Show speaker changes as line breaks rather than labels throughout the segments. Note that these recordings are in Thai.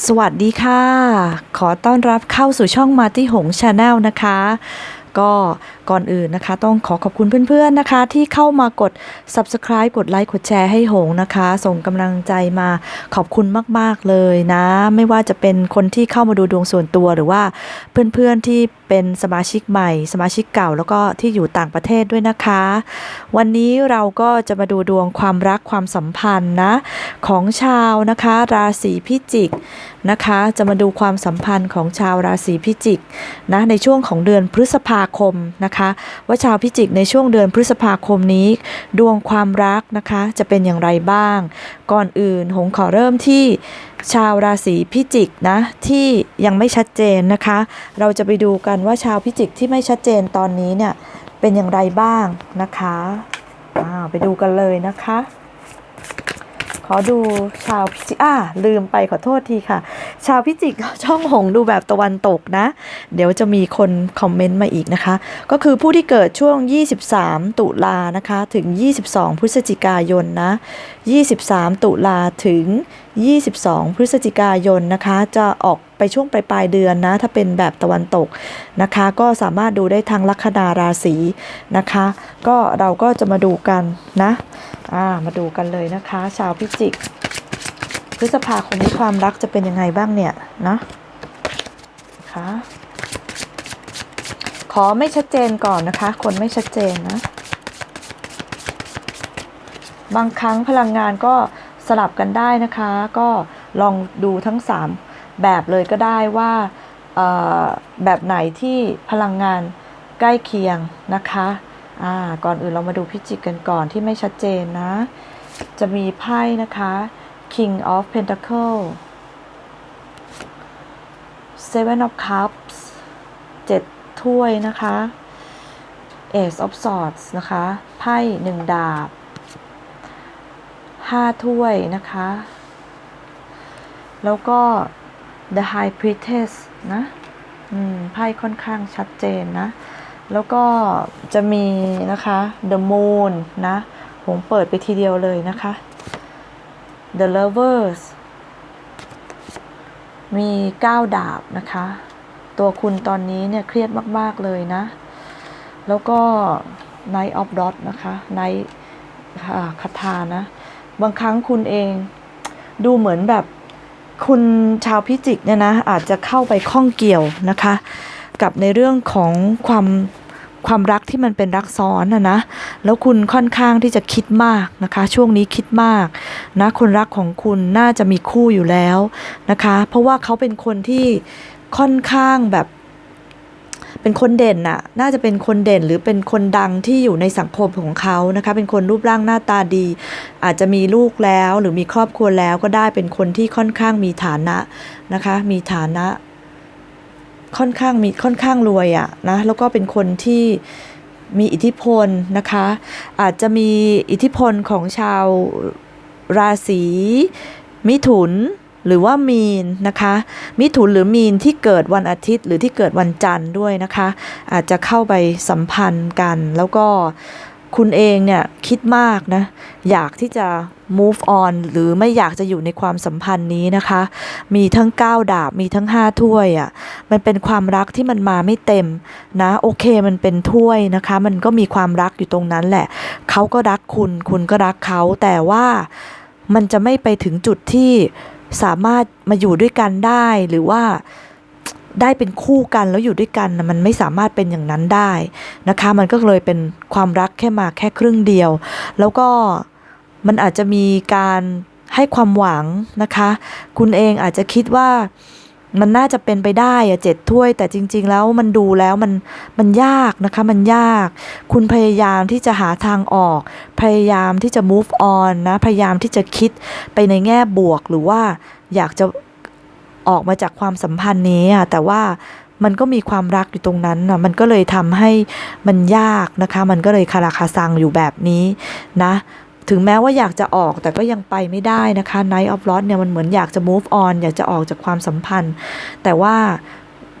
สวัสดีค่ะ ขอต้อนรับเข้าสู่ช่องมาที่หงชาแนลนะคะ ก็ก่อนอื่นนะคะ ต้องขอขอบคุณเพื่อนๆนะคะ ที่เข้ามากด subscribe กดไลค์กดแชร์ให้หงนะคะ ส่งกำลังใจมาขอบคุณมากๆเลยนะ ไม่ว่าจะเป็นคนที่เข้ามาดูดวงส่วนตัวหรือว่าเพื่อนๆที่เป็นสมาชิกใหม่ สมาชิกเก่า แล้วก็ที่อยู่ต่างประเทศด้วยนะคะ วันนี้เราก็จะมาดูดวงความรักความสัมพันธ์นะ ของชาวนะคะ ราศีพิจิกนะคะ จะมาดูความสัมพันธ์ของชาวราศีพิจิกนะในช่วงของเดือนพฤษภาคมนะคะว่าชาวพิจิกในช่วงเดือนพฤษภาคมนี้ ดวงความรักนะคะจะเป็นอย่างไรบ้าง ก่อนอื่นหงขอเริ่มที่ชาวราศีพิจิกนะที่ยังไม่ชัดเจนนะคะ เราจะไปดูกันว่าชาวพิจิกที่ไม่ชัดเจนตอนนี้เนี่ยเป็นอย่างไรบ้างนะคะอ่าไปดูกันเลยนะคะ ขอดูชาวพิจิกอ่าลืมไปขอโทษทีค่ะ ชาวพิจิกช่องหงดูแบบตะวันตกนะ เดี๋ยวจะมีคนคอมเมนต์มาอีกนะคะ ก็คือผู้ที่เกิดช่วง 23 ตุลานะคะ ถึง 22 พฤศจิกายนนะ 23 ตุลาถึง 22 พฤศจิกายนนะคะ จะออกไปช่วงปลายปลายเดือนนะ ถ้าเป็นแบบตะวันตกนะคะ ก็สามารถดูได้ทางลัคนาราศีนะคะ ก็เราก็จะมาดูกันนะ อ่ามาดูกันเลยนะคะ ชาวพิจิก พฤษภาคมนี้ความรักจะเป็นยังไงบ้างเนี่ยนะนะคะขอไม่ชัดเจนก่อนนะคะ คนไม่ชัดเจนนะ บางครั้งพลังงานก็สลับกันได้นะคะ ก็ลองดูทั้ง 3 แบบเลยก็ได้ว่าแบบไหนที่พลังงานใกล้เคียงนะคะ อ่าก่อนอื่นเรามาดูพิจิกกันก่อนที่ไม่ชัดเจนนะ จะมีไพ่นะคะ King of Pentacle Seven of Cups เจ็ดถ้วยนะคะ Ace of Swords นะคะ ไพ่หนึ่งดาบห้าถ้วยนะคะ แล้วก็ The High Priestess นะ อืม ไพ่ค่อนข้างชัดเจนนะ แล้วก็จะมีนะคะ The Moon นะ ผมเปิดไปทีเดียวเลยนะคะ The Lovers มี 9 ดาบนะคะ ตัวคุณตอนนี้เนี่ยเครียดมาก ๆ เลยนะ แล้วก็ Knight of Dot นะคะ Knight คาถานะ บางครั้งคุณเองดูเหมือนแบบคุณชาวพิจิกเนี่ยนะ อาจจะเข้าไปข้องเกี่ยวนะคะ กับในเรื่องของความ ความรักที่มันเป็นรักซ้อนนะนะ แล้วคุณค่อนข้างที่จะคิดมากนะคะ ช่วงนี้คิดมากนะคนรักของคุณน่าจะมีคู่อยู่แล้วนะคะ เพราะว่าเขาเป็นคนที่ค่อนข้างแบบเป็นคนเด่นน่ะ น่าจะเป็นคนเด่นหรือเป็นคนดังที่อยู่ในสังคมของเขานะคะ เป็นคนรูปร่างหน้าตาดี อาจจะมีลูกแล้วหรือมีครอบครัวแล้วก็ได้เป็นคนที่ค่อนข้างมีฐานะนะคะ มีฐานะ ค่อนข้างมีค่อนข้างรวยอะนะแล้วก็เป็นคนที่มีอิทธิพลนะคะ อาจจะมีอิทธิพลของชาวราศีมิถุนหรือว่ามีนนะคะ มิถุนหรือมีนที่เกิดวันอาทิตย์ หรือที่เกิดวันจันทร์ด้วยนะคะ อาจจะเข้าไปสัมพันธ์กันแล้วก็ คุณเองเนี่ยคิดมากนะ อยากที่จะ move on หรือไม่อยากจะอยู่ในความสัมพันธ์นี้นะคะ มีทั้ง 9 ดาบ มีทั้ง 5 ถ้วยอะ่ะ มันเป็นความรักที่มันมาไม่เต็มนะ โอเคมันเป็นถ้วยนะคะ มันก็มีความรักอยู่ตรงนั้นแหละ เขาก็รักคุณ คุณก็รักเขา แต่ว่ามันจะไม่ไปถึงจุดที่สามารถมาอยู่ด้วยกันได้หรือว่า ได้เป็นคู่กันแล้วอยู่ด้วยกันมันไม่สามารถเป็นอย่างนั้นได้นะคะ มันก็เลยเป็นความรักแค่มาแค่ครึ่งเดียว แล้วก็มันอาจจะมีการให้ความหวังนะคะ คุณเองอาจจะคิดว่ามันน่าจะเป็นไปได้อะเจ็ดถ้วย แต่จริง ๆ แล้วมันดูแล้วมันมันยากนะคะมันยาก คุณพยายามที่จะหาทางออก พยายามที่จะ move on นะ พยายามที่จะคิดไปในแง่บวกหรือว่าอยากจะ ออกมาจากความสัมพันธ์นี้อะแต่ว่ามันก็มีความรักอยู่ตรงนั้นนะมันก็เลยทำให้มันยากนะคะ มันก็เลยคาราคาซังอยู่แบบนี้นะ ถึงแม้ว่าอยากจะออกแต่ก็ยังไปไม่ได้นะคะ Night of Lost เนี่ยมันเหมือนอยากจะ move on อยากจะออกจากความสัมพันธ์ แต่ว่า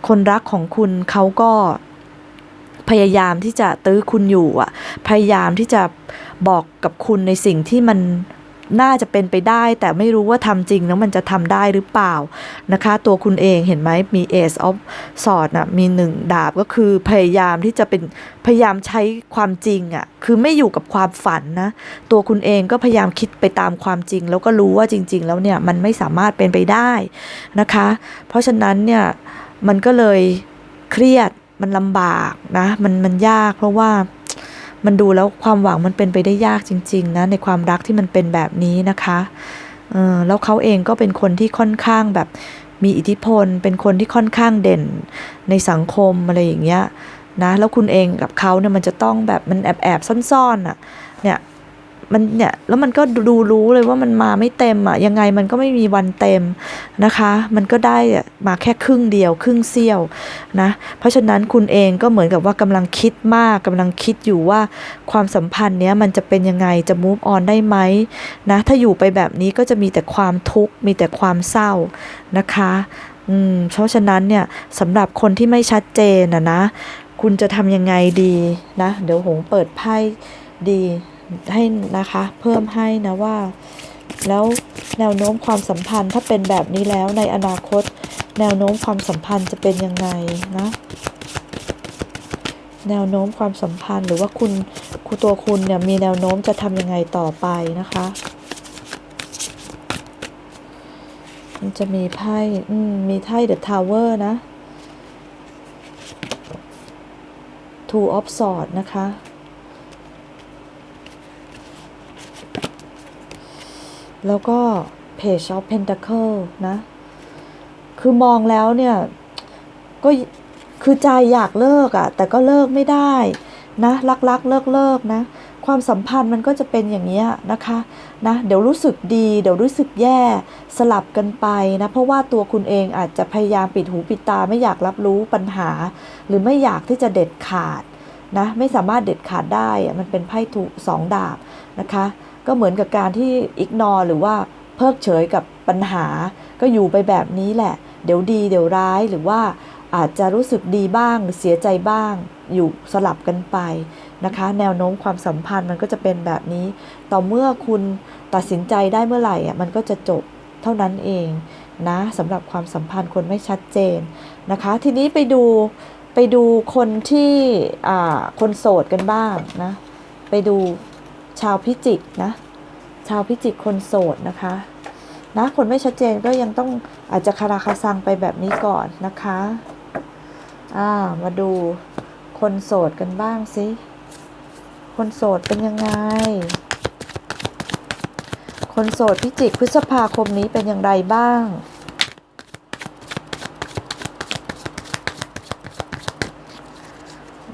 คนรักของคุณเขาก็พยายามที่จะตื้อคุณอยู่อะ พยายามที่จะบอกกับคุณในสิ่งที่มัน น่าจะเป็นไปได้ แต่ไม่รู้ว่าทำจริงแล้วมันจะทำได้หรือเปล่านะคะ ตัวคุณเองเห็นไหมมี Ace of s w o r d น่ะมีหนึ่งดาบก็คือพยายามที่จะเป็นพยายามใช้ความจริงอะ่ะคือไม่อยู่กับความฝันนะ ตัวคุณเองก็พยายามคิดไปตามความจริง แล้วก็รู้ว่าจริง ๆ แล้วเนี่ยมันไม่สามารถเป็นไปได้นะคะ เพราะฉะนั้นเนี่ยมันก็เลยเครียดมันลำบากนะมันมันยากเพราะว่า มันดูแล้วความหวังมันเป็นไปได้ยากจริง ๆ นะ ในความรักที่มันเป็นแบบนี้นะคะเออแล้วเขาเองก็เป็นคนที่ค่อนข้างแบบมีอิทธิพล เป็นคนที่ค่อนข้างเด่นในสังคมอะไรอย่างเงี้ยนะแล้วคุณเองกับเขาเนี่ยมันจะต้องแบบมันแอบแอบซ่อนๆอะเนี่ย มันเนี่ยแล้วมันก็ดูรู้เลยว่ามันมาไม่เต็มอะยังไงมันก็ไม่มีวันเต็มนะคะ มันก็ได้มาแค่ครึ่งเดียว ครึ่งเสี้ยวนะเพราะฉะนั้นคุณเองก็เหมือนกับว่ากำลังคิดมากกำลังคิดอยู่ว่าความสัมพันธ์เนี้ยมันจะเป็นยังไงจะ move on ได้ไหมนะถ้าอยู่ไปแบบนี้ก็จะมีแต่ความทุกข์มีแต่ความเศร้านะคะอืมเพราะฉะนั้นเนี่ยสำหรับคนที่ไม่ชัดเจนนะนะ คุณจะทำยังไงดีนะ เดี๋ยวหงเปิดไพ่ดี ให้นะคะ เพิ่มให้นะว่า แล้วแนวโน้มความสัมพันธ์ถ้าเป็นแบบนี้แล้วในอนาคต แนวโน้มความสัมพันธ์จะเป็นยังไงนะแนวโน้มความสัมพันธ์หรือว่าคุณคุณตัวคุณเนี่ยมีแนวโน้มจะทำยังไงต่อไปนะคะ มันจะมีไพ่อืมมีไพ่ The Tower นะ Two of Swords นะคะ แล้วก็ Page of Pentacle นะ คือมองแล้วเนี่ย ก็คือใจอยากเลิกอะ่ะ แต่ก็เลิกไม่ได้นะรักรักเลิกเลิกนะ ความสัมพันธ์มันก็จะเป็นอย่างนี้นะคะนะเดี๋ยวรู้สึกดี เดี๋ยวรู้สึกแย่สลับกันไปนะ เพราะว่าตัวคุณเองอาจจะพยายามปิดหูปิดตาไม่อยากรับรู้ปัญหา หรือไม่อยากที่จะเด็ดขาดนะ ไม่สามารถเด็ดขาดได้มันเป็นไพ่ถูกสองดาบนะคะ ก็เหมือนกับการที่อิกนอหรือว่าเพิกเฉยกับปัญหา ก็อยู่ไปแบบนี้แหละ เดี๋ยวดีเดี๋ยวร้ายหรือว่าอาจจะรู้สึกดีบ้างหรือเสียใจบ้าง อยู่สลับกันไปนะคะ แนวโน้มความสัมพันธ์มันก็จะเป็นแบบนี้ ต่อเมื่อคุณตัดสินใจได้เมื่อไหร่อะมันก็จะจบเท่านั้นเองนะสำหรับความสัมพันธ์คนไม่ชัดเจนนะคะ ทีนี้ไปดูไปดูคนที่อ่าคนโสดกันบ้างนะ ไปดู ชาวพิจิกนะ ชาวพิจิกคนโสดนะคะนะคนไม่ชัดเจนก็ยังต้องอาจจะคาราคาซังไปแบบนี้ก่อนนะคะอ่ามาดูคนโสดกันบ้างสิคนโสดเป็นยังไง คนโสดพิจิกพฤษภาคมนี้เป็นอย่างไรบ้าง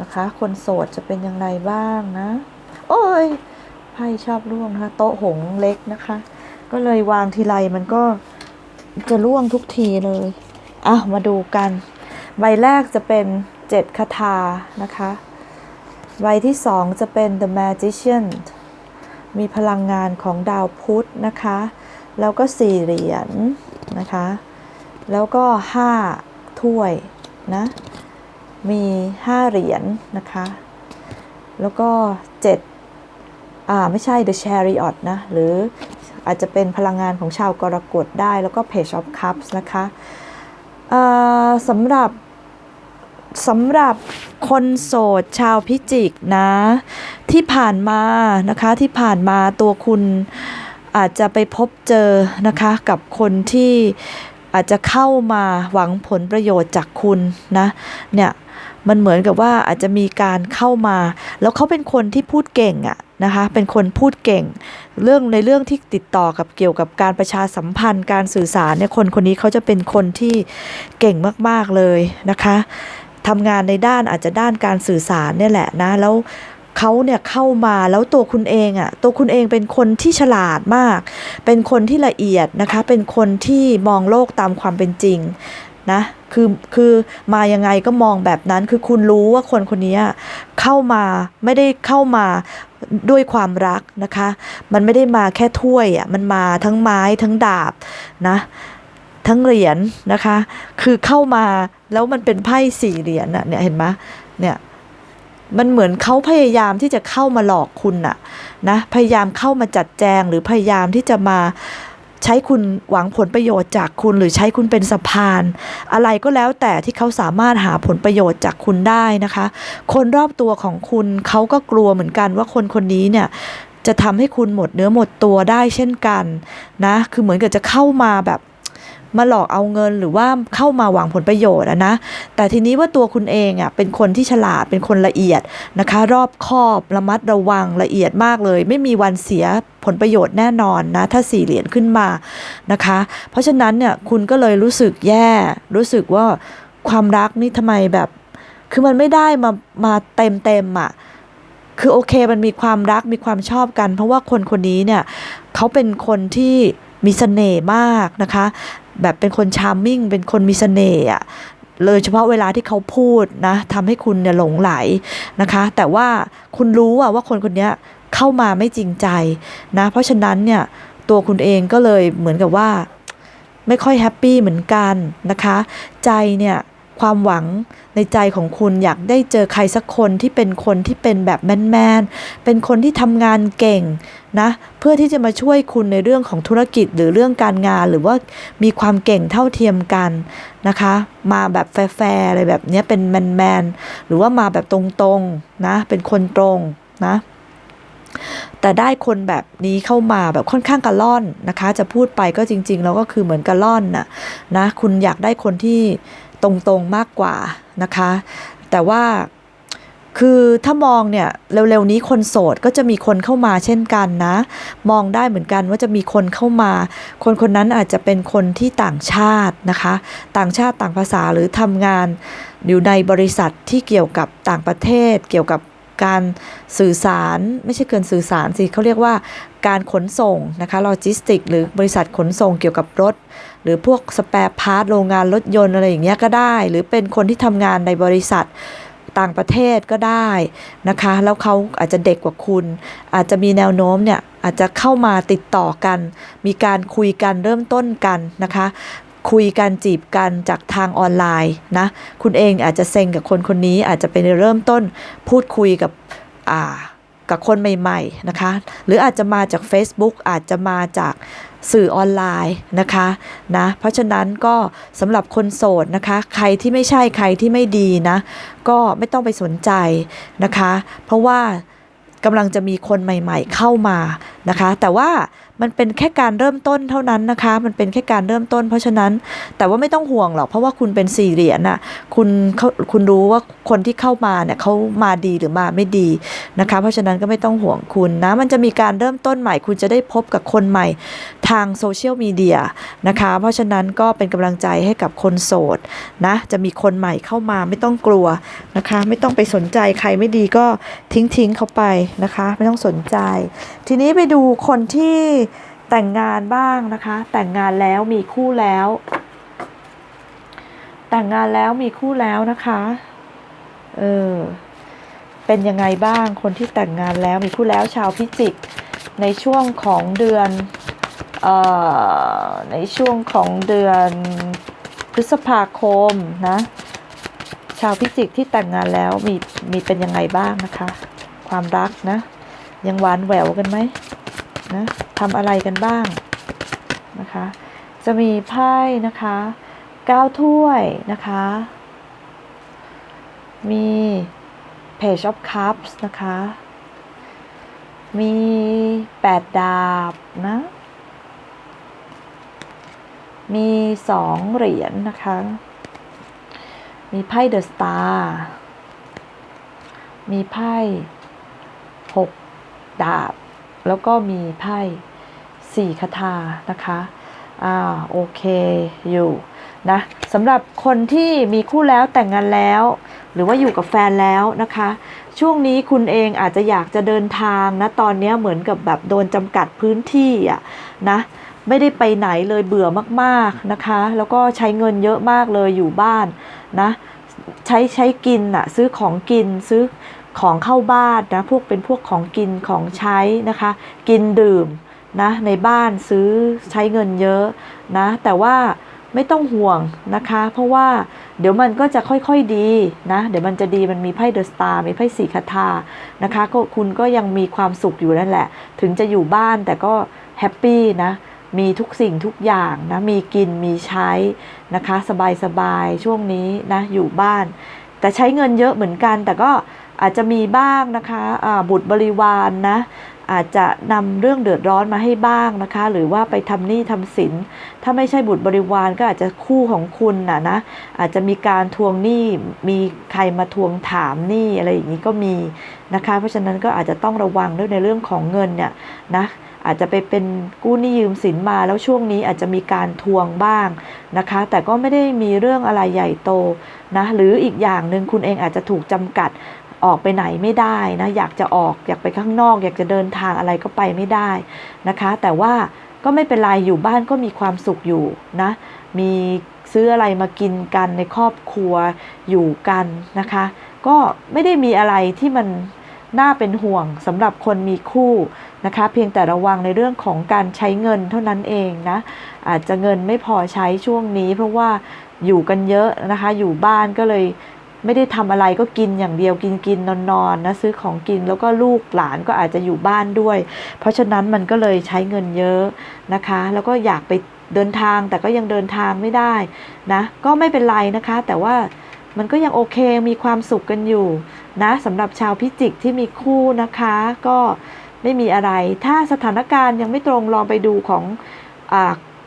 นะคะ คนโสดจะเป็นอย่างไรบ้างนะ โอ้ย พ่ชอบร่วงนะคะโต๊ะหงเล็กนะคะ ก็เลยวางทีไรมันก็จะร่วงทุกทีเลยอะมาดูกัน ใบแรกจะเป็นเจ็ดคาถานะคะ ใบที่สองจะเป็น The Magician มีพลังงานของดาวพุธนะคะ แล้วก็สี่เหรียญนะคะ แล้วก็ห้าถ้วยนะ มีห้าเหรียญนะคะ แล้วก็เจ็ด อ่าไม่ใช่ The Chariot นะ หรืออาจจะเป็นพลังงานของชาวกรกฎได้แล้วก็ Page of Cups นะคะอ่าสำหรับสำหรับคนโสดชาวพิจิกนะ ที่ผ่านมานะคะที่ผ่านมาตัวคุณอาจจะไปพบเจอนะคะกับคนที่อาจจะเข้ามาหวังผลประโยชน์จากคุณนะเนี่ยมันเหมือนกับว่าอาจจะมีการเข้ามา แล้วเขาเป็นคนที่พูดเก่งอะ นะคะเป็นคนพูดเก่ง เรื่องในเรื่องที่ติดต่อกับเกี่ยวกับการประชาสัมพันธ์ การสื่อสารเนี่ยคนคนนี้เขาจะเป็นคนที่เก่งมากๆเลยนะคะทำงานในด้านอาจจะด้านการสื่อสารเนี่ยแหละนะแล้วเขาเนี่ยเข้ามาแล้วตัวคุณเองอะ่ะตัวคุณเองเป็นคนที่ฉลาดมาก เป็นคนที่ละเอียดนะคะ เป็นคนที่มองโลกตามความเป็นจริง นะคือคือมายังไงก็มองแบบนั้นคือคุณรู้ว่าคนคนนี้เข้ามาไม่ได้เข้ามาด้วยความรักนะคะ มันไม่ได้มาแค่ถ้วยอะมันมาทั้งไม้ทั้งดาบนะทั้งเหรียญนะคะ คือเข้ามาแล้วมันเป็นไพ่สี่เหรียญน่ะเนี่ยเห็นไหมเนี่ยมันเหมือนเขาพยายามที่จะเข้ามาหลอกคุณน่ะนะพยายามเข้ามาจัดแจงหรือพยายามที่จะมา ใช้คุณหวังผลประโยชน์จากคุณหรือใช้คุณเป็นสะพาน อะไรก็แล้วแต่ที่เขาสามารถหาผลประโยชน์จากคุณได้นะคะ คนรอบตัวของคุณเขาก็กลัวเหมือนกันว่าคนคนนี้เนี่ยจะทำให้คุณหมดเนื้อหมดตัวได้เช่นกันนะ คือเหมือนกับจะเข้ามาแบบ มาหลอกเอาเงินหรือว่าเข้ามาหวังผลประโยชน์อะนะ แต่ทีนี้ว่าตัวคุณเองอะเป็นคนที่ฉลาดเป็นคนละเอียดนะคะ รอบคอบระมัดระวังละเอียดมากเลย ไม่มีวันเสียผลประโยชน์แน่นอนนะ ถ้าสี่เหรียญขึ้นมานะคะ เพราะฉะนั้นเนี่ยคุณก็เลยรู้สึกแย่ รู้สึกว่าความรักนี่ทำไมแบบ คือมันไม่ได้มามาเต็มเต็มอะคือโอเคมันมีความรักมีความชอบกัน เพราะว่าคนคนนี้เนี่ยเขาเป็นคนที่ มีเสน่ห์มากนะคะ แบบเป็นคนชาร์มมิ่ง เป็นคนมีเสน่ห์อะเลยเฉพาะเวลาที่เขาพูดนะทำให้คุณเนี่ยหลงไหลนะคะ แต่ว่าคุณรู้อะว่าคนคนนี้เข้ามาไม่จริงใจนะ เพราะฉะนั้นเนี่ยตัวคุณเองก็เลยเหมือนกับว่า ไม่ค่อยแฮปปี้เหมือนกันนะคะ ใจเนี่ย ความหวังในใจของคุณอยากได้เจอใครสักคนที่เป็นคนที่เป็นแบบแมนๆ เป็นคนที่ทำงานเก่งนะเพื่อที่จะมาช่วยคุณในเรื่องของธุรกิจหรือเรื่องการงานหรือว่ามีความเก่งเท่าเทียมกันนะคะ มาแบบแฟร์ๆอะไรแบบนี้เป็นแมนๆ หรือว่ามาแบบตรงๆนะเป็นคนตรงนะแต่ได้คนแบบนี้เข้ามาแบบค่อนข้างกระล่อนนะคะ จะพูดไปก็จริง ๆ แล้วก็คือเหมือนกระล่อนน่ะนะคุณอยากได้คนที่ ตรงๆมากกว่านะคะ แต่ว่าคือถ้ามองเนี่ยเร็วๆนี้คนโสดก็จะมีคนเข้ามาเช่นกันนะ มองได้เหมือนกันว่าจะมีคนเข้ามา คนคนนั้นอาจจะเป็นคนที่ต่างชาตินะคะ ต่างชาติต่างภาษาหรือทำงานอยู่ในบริษัทที่เกี่ยวกับต่างประเทศ เกี่ยวกับการสื่อสารไม่ใช่เกินสื่อสารสิเขาเรียกว่าการขนส่งนะคะโลจิสติก หรือบริษัทขนส่งเกี่ยวกับรถ หรือพวกสแปร์พาร์ทโรงงานรถยนต์อะไรอย่างเงี้ยก็ได้ หรือเป็นคนที่ทำงานในบริษัทต่างประเทศก็ได้นะคะ แล้วเขาอาจจะเด็กกว่าคุณ อาจจะมีแนวโน้มเนี่ยอาจจะเข้ามาติดต่อกัน มีการคุยกันเริ่มต้นกันนะคะคุยกันจีบกันจากทางออนไลน์นะ คุณเองอาจจะเซ็งกับคนคนนี้อาจจะเป็นเริ่มต้นพูดคุยกับอ่ากับคนใหม่ ๆ นะคะ หรืออาจจะมาจาก Facebook อาจจะมาจาก สื่อออนไลน์นะคะนะเพราะฉะนั้นก็สำหรับคนโสดนะคะ ใครที่ไม่ใช่ใครที่ไม่ดีนะ ก็ไม่ต้องไปสนใจนะคะ เพราะว่ากำลังจะมีคนใหม่ ๆ เข้ามานะคะ แต่ว่า มันเป็นแค่การเริ่มต้นเท่านั้นนะคะ มันเป็นแค่การเริ่มต้น เพราะฉะนั้นแต่ว่าไม่ต้องห่วงหรอกเพราะว่าคุณเป็นสี่เหรียญน่ะคุณเขาคุณรู้ว่าคนที่เข้ามาเนี่ยเขามาดีหรือมาไม่ดีนะคะ เพราะฉะนั้นก็ไม่ต้องห่วงคุณนะมันจะมีการเริ่มต้นใหม่ คุณจะได้พบกับคนใหม่ทางโซเชียลมีเดียนะคะ เพราะฉะนั้นก็เป็นกำลังใจให้กับคนโสดนะจะมีคนใหม่เข้ามาไม่ต้องกลัวนะคะ ไม่ต้องไปสนใจใครไม่ดีก็ทิ้งทิ้งเขาไปนะคะ ไม่ต้องสนใจ ทีนี้ไปดูคนที่ แต่งงานบ้างนะคะ แต่งงานแล้วมีคู่แล้ว แต่งงานแล้วมีคู่แล้วนะคะเออเป็นยังไงบ้างคนที่แต่งงานแล้วมีคู่แล้วชาวพิจิกในช่วงของเดือนเอ่อในช่วงของเดือนพฤษภาคมนะชาวพิจิกที่แต่งงานแล้วมีมีเป็นยังไงบ้างนะคะ ความรักนะ ยังหวานแหววกันไหมนะ ทำอะไรกันบ้างนะคะ จะมีไพ่นะคะเก้าถ้วยนะคะ มี Page of Cups นะคะ มีแปดดาบนะ มีสองเหรียญนะคะ มีไพ่เดอะสตาร์มีไพ่หกดาบ แล้วก็มีไพ่สี่คาถานะคะอ่าโอเคอยู่นะสำหรับคนที่มีคู่แล้วแต่งงานแล้ว หรือว่าอยู่กับแฟนแล้วนะคะ ช่วงนี้คุณเองอาจจะอยากจะเดินทางนะตอนนี้เหมือนกับแบบโดนจำกัดพื้นที่อะนะไม่ได้ไปไหนเลยเบื่อมากๆนะคะ แล้วก็ใช้เงินเยอะมากเลยอยู่บ้านนะใช้ใช้กินอะซื้อของกินซื้อ ของเข้าบ้านนะพวกเป็นพวกของกินของใช้นะคะ กินดื่มนะในบ้านซื้อใช้เงินเยอะนะแต่ว่าไม่ต้องห่วงนะคะ เพราะว่าเดี๋ยวมันก็จะค่อยๆดีนะ เดี๋ยวมันจะดีมันมีไพ่เดอะสตาร์มีไพ่สีคาถานะคะก็คุณก็ยังมีความสุขอยู่นั่นแหละ ถึงจะอยู่บ้านแต่ก็แฮปปี้นะมีทุกสิ่งทุกอย่างนะมีกินมีใช้นะคะ สบายๆช่วงนี้นะอยู่บ้าน แต่ใช้เงินเยอะเหมือนกันแต่ก็ อาจจะมีบ้างนะคะอ่าบุตรบริวารนนะอาจจะนำเรื่องเดือดร้อนมาให้บ้างนะคะ หรือว่าไปทำหนี้ทำสิน ถ้าไม่ใช่บุตรบริวารก็อาจจะคู่ของคุณน่ะนะอาจจะมีการทวงหนี้มีใครมาทวงถามหนี้อะไรอย่างนี้ก็มีนะคะ เพราะฉะนั้นก็อาจจะต้องระวังด้วยในเรื่องของเงินเนี่ยนะอาจจะไปเป็นกู้หนี้ยืมสินมาแล้วช่วงนี้อาจจะมีการทวงบ้างนะคะ แต่ก็ไม่ได้มีเรื่องอะไรใหญ่โตนะหรืออีกอย่างหนึ่งคุณเองอาจจะถูกจำกัด ออกไปไหนไม่ได้นะอยากจะออกอยากไปข้างนอก อยากจะเดินทางอะไรก็ไปไม่ได้นะคะ แต่ว่าก็ไม่เป็นไรอยู่บ้านก็มีความสุขอยู่นะมีซื้ออะไรมากินกันในครอบครัวอยู่กันนะคะ ก็ไม่ได้มีอะไรที่มันน่าเป็นห่วงสำหรับคนมีคู่นะคะ เพียงแต่ระวังในเรื่องของการใช้เงินเท่านั้นเองนะอาจจะเงินไม่พอใช้ช่วงนี้ เพราะว่าอยู่กันเยอะนะคะ อยู่บ้านก็เลย ไม่ได้ทำอะไรก็กินอย่างเดียวกินกินนอนนอนนะซื้อของกินแล้วก็ลูกหลานก็อาจจะอยู่บ้านด้วย เพราะฉะนั้นมันก็เลยใช้เงินเยอะนะคะ แล้วก็อยากไปเดินทางแต่ก็ยังเดินทางไม่ได้นะก็ไม่เป็นไรนะคะ แต่ว่ามันก็ยังโอเคมีความสุขกันอยู่นะสำหรับชาวพิจิกที่มีคู่นะคะ ก็ไม่มีอะไร ถ้าสถานการณ์ยังไม่ตรงลองไปดูของอ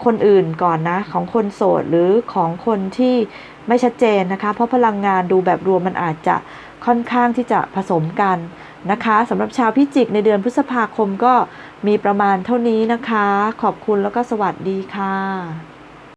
คนอื่นก่อนนะ ของคนโสดหรือของคนที่ ไม่ชัดเจนนะคะ เพราะพลังงานดูแบบรวมมันอาจจะค่อนข้างที่จะผสมกันนะคะสำหรับชาวพิจิกในเดือนพฤษภาคมก็มีประมาณเท่านี้นะคะ ขอบคุณแล้วก็สวัสดีค่ะ